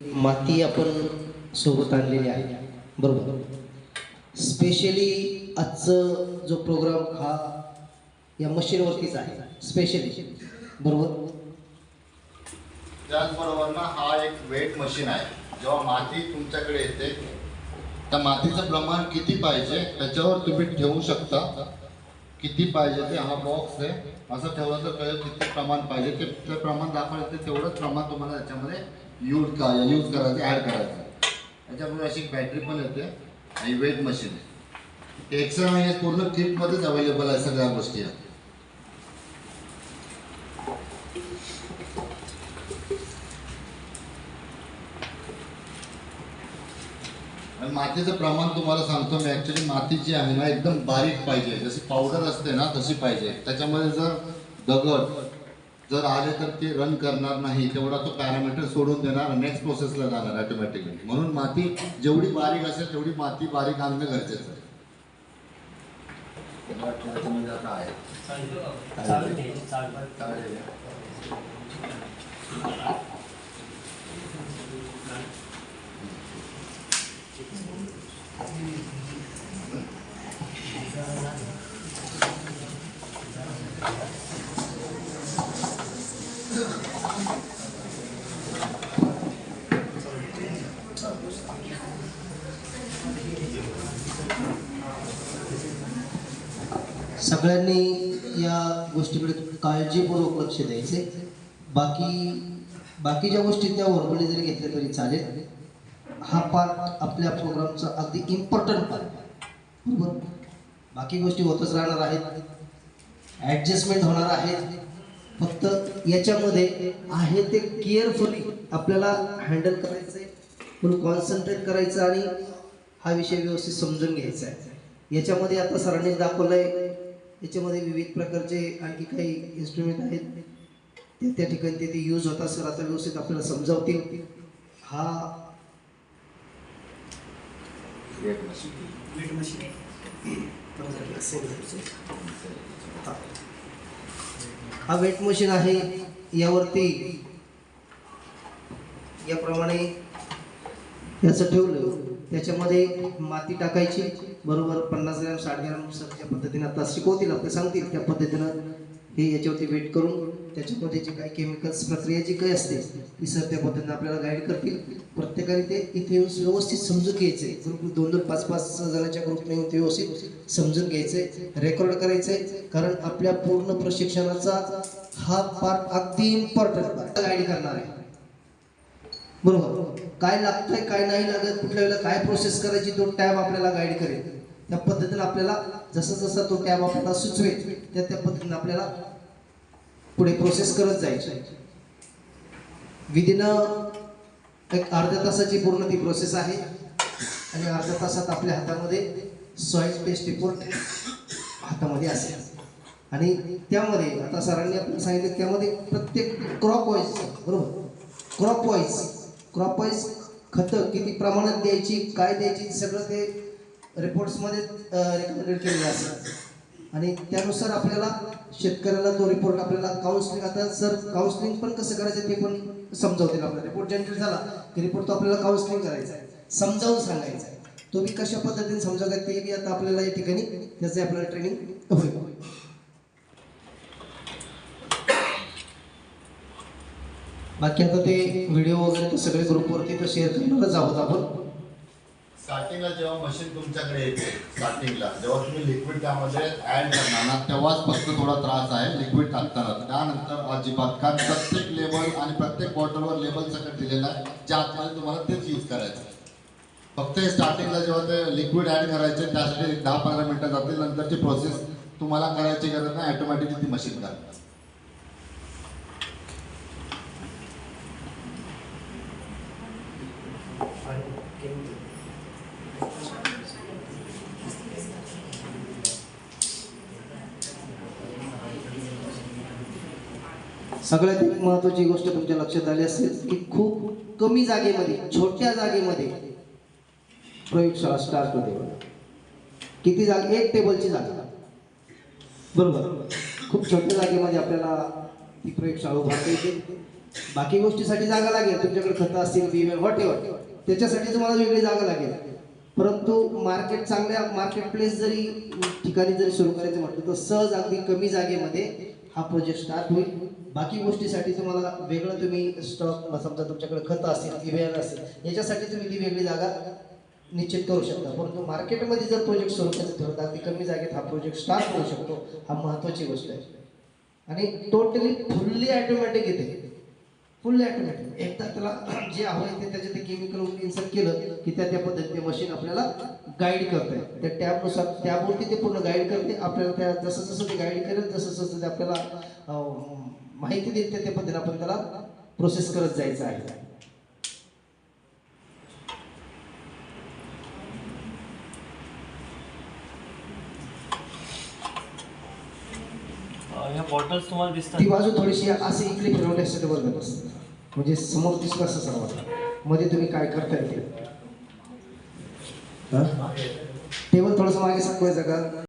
माती आपण सोबत आणलेली आहे. बरोबर. स्पेशली आजचं जो प्रोग्राम हा या मशीनवरतीच आहे. स्पेशली बरोबर. त्याचबरोबर ना हा एक वेट मशीन आहे. जेव्हा माती तुमच्याकडे येते त्या मातीचं प्रमाण किती पाहिजे त्याच्यावर तुम्ही ठेवू शकता. किती पाहिजे ते हा बॉक्स आहे. असं ठेवलं तर कळेल किती प्रमाण पाहिजे. ते प्रमाण दाखवायचं तेवढंच प्रमाण तुम्हाला त्याच्यामध्ये यूज का यूज करायचं ॲड करायचं. त्याच्यामुळे अशी बॅटरी पण येते आणि वेट मशीन आहे. एक्स्ट्रा पूर्ण किटमध्येच अवेलेबल आहे सगळ्या गोष्टी. आहेत आणि मातीचं प्रमाण तुम्हाला सांगतो मी. ॲक्च्युली माती जी आहे ना एकदम बारीक पाहिजे. जशी पावडर असते ना तशी पाहिजे. त्याच्यामध्ये जर दगड जर आले तर ते रन करणार नाही तेवढा तो पॅरामीटर सोडून देणार नेक्स्ट प्रोसेसला जाणार ऑटोमॅटिकली म्हणून माती जेवढी बारीक असेल तेवढी माती बारीक आणणं गरजेचं आहे. आता आहे. सगळ्यांनी या गोष्टीकडे काळजीपूर्वक लक्ष द्यायचे. बाकी बाकीच्या गोष्टी त्या वर्गणी जरी घेतल्या तरी चालेल. हा पार्ट आपल्या प्रोग्रामचा अगदी इम्पॉर्टंट पार्ट बरोबर? बाकी गोष्टी होतच राहणार आहेत. ॲडजस्टमेंट होणार आहेत. फक्त याच्यामध्ये आहे ते केअरफुली आपल्याला हँडल करायचं आहे फुल कॉन्सन्ट्रेट करायचं आणि हा विषय व्यवस्थित समजून घ्यायचा आहे. याच्यामध्ये आता सरांनी दाखवलंय. याच्यामध्ये विविध प्रकारचे आणखी काही इन्स्ट्रुमेंट आहेत. ते त्या ठिकाणी ते ते यूज होतात. सर आता व्यवस्थित आपल्याला समजावतील. हा वेट मशीन हा वेट मशीन आहे. यावरती याप्रमाणे याचं ठेवलं. त्याच्यामध्ये माती टाकायची. बरोबर पन्नास ग्रॅम साठ ग्रॅम सरच्या पद्धतीने आता शिकवतील आपल्याला सांगतील त्या पद्धतीनं हे याच्यावरती वेट करून त्याच्यामध्ये जे काही केमिकल्स प्रक्रिया जी काही असते ती सर त्या पद्धतीने आपल्याला गाईड करतील. प्रत्येकाने ते इथे येऊन व्यवस्थित समजून घ्यायचे ग्रुप दोन दोन पाच पाच जणांच्या ग्रुपने येऊन ते व्यवस्थित समजून घ्यायचे रेकॉर्ड करायचंय. कारण आपल्या पूर्ण प्रशिक्षणाचा हा पार्ट अगदी इम्पॉर्टंट गाईड करणार आहे. बरोबर. काय लागतंय काय नाही लागत कुठल्या वेळेला काय प्रोसेस करायची तो टॅब आपल्याला गाईड करेल. त्या पद्धतीने आपल्याला जसं जसं तो टॅब आपल्याला सुचवेल त्या त्या पद्धतीने आपल्याला पुढे प्रोसेस करत जायची विदिन एक अर्ध्या तासाची पूर्ण ती प्रोसेस आहे. आणि अर्ध्या तासात आपल्या हातामध्ये सॉइल टेस्ट रिपोर्ट हातामध्ये असेल. आणि त्यामध्ये आता सरांनी आपल्याला सांगितलं त्यामध्ये प्रत्येक क्रॉप वाईज बरोबर? क्रॉप वाईज क्रॉपाईज खतं किती प्रमाणात द्यायची काय द्यायची सगळं ते रिपोर्ट्समध्ये रेकमेंडेड केलेलं असेल आणि त्यानुसार आपल्याला शेतकऱ्याला तो रिपोर्ट आपल्याला काउन्सिलिंग आता सर काउन्सिलिंग पण कसं करायचं ते पण समजावतील आपल्याला. रिपोर्ट जनरेट झाला की रिपोर्ट तो आपल्याला काउन्सिलिंग करायचा आहे. समजावून सांगायचा आहे. तो कशा पद्धतीने समजावता ते बी आता आपल्याला या ठिकाणी त्याचं आपल्याला ट्रेनिंग होईल. बाकी आता ते व्हिडिओ वगैरे ते सगळे ग्रुपवरती तर शेअर करणारच आहोत आपण. स्टार्टिंगला जेव्हा मशीन तुमच्याकडे येते स्टार्टिंगला जेव्हा तुम्ही लिक्विड त्यामध्ये ऍड करणार ना तेव्हाच फक्त थोडा त्रास आहे लिक्विड टाकताना त्यानंतर अजिबात कारण प्रत्येक लेबल आणि प्रत्येक बॉटलवर लेबल सकट दिलेला आहे ज्या आतमध्ये तुम्हाला तेच यूज करायचं आहे. फक्त स्टार्टिंगला जेव्हा ते लिक्विड ऍड करायचे त्यासाठी दहा पंधरा मिनिटं जातील नंतरची प्रोसेस तुम्हाला करायची गरज नाही ऑटोमॅटिकली ती मशीन करणार. सगळ्यात एक महत्वाची गोष्ट तुमच्या लक्षात आली असेल की खूप कमी जागेमध्ये छोट्या जागेमध्ये प्रयोगशाळा स्टार्ट होते. किती जागा? एक टेबलची जागा. बरोबर. खूप छोट्या जागेमध्ये आपल्याला ती प्रयोगशाळा उभारता येते. बाकी गोष्टीसाठी जागा लागेल. तुमच्याकडे खतं असतील बिल वॉट एव्हर त्याच्यासाठी तुम्हाला वेगळी जागा लागेल. परंतु मार्केट चांगल्या मार्केट प्लेस जरी ठिकाणी जरी सुरू करायचं म्हटलं तर सहज अगदी कमी जागेमध्ये हा प्रोजेक्ट स्टार्ट होईल. बाकी गोष्टीसाठी तुम्हाला वेगळं तुम्ही स्टॉक समजा तुमच्याकडे खतं असतील बियाणं असेल याच्यासाठी तुम्ही ती वेगळी जागा निश्चित करू शकता. परंतु मार्केटमध्ये जर प्रोजेक्ट सुरू करायचं ठरवलं अगदी कमी जागेत हा प्रोजेक्ट स्टार्ट होऊ शकतो. हा महत्त्वाची गोष्ट आहे. आणि टोटली फुल्ली ॲटोमॅटिक येते. फुल्ली ऑटोमॅटिक एकदा त्याला जे हवं ते त्याच्यात केमिकल इन्सर्ट केलं की त्या त्या पद्धतीने मशीन आपल्याला गाईड करते त्या टॅबनुसार त्यावरती ते पूर्ण गाईड करते. आपल्याला त्या जसं जसं ते गाईड करेल जसं जसं ते आपल्याला माहिती देते त्या पद्धतीने आपण त्याला प्रोसेस करत जायचं आहे. बॉटल्स तुम्हाला दिसतात. ती बाजू थोडीशी अशी इकडे फिरवली असते बस. म्हणजे समोर दिसलं असं सर्वमध्ये तुम्ही काय करताय ते? टेबल थोडंसं मागे सरकवायचं का?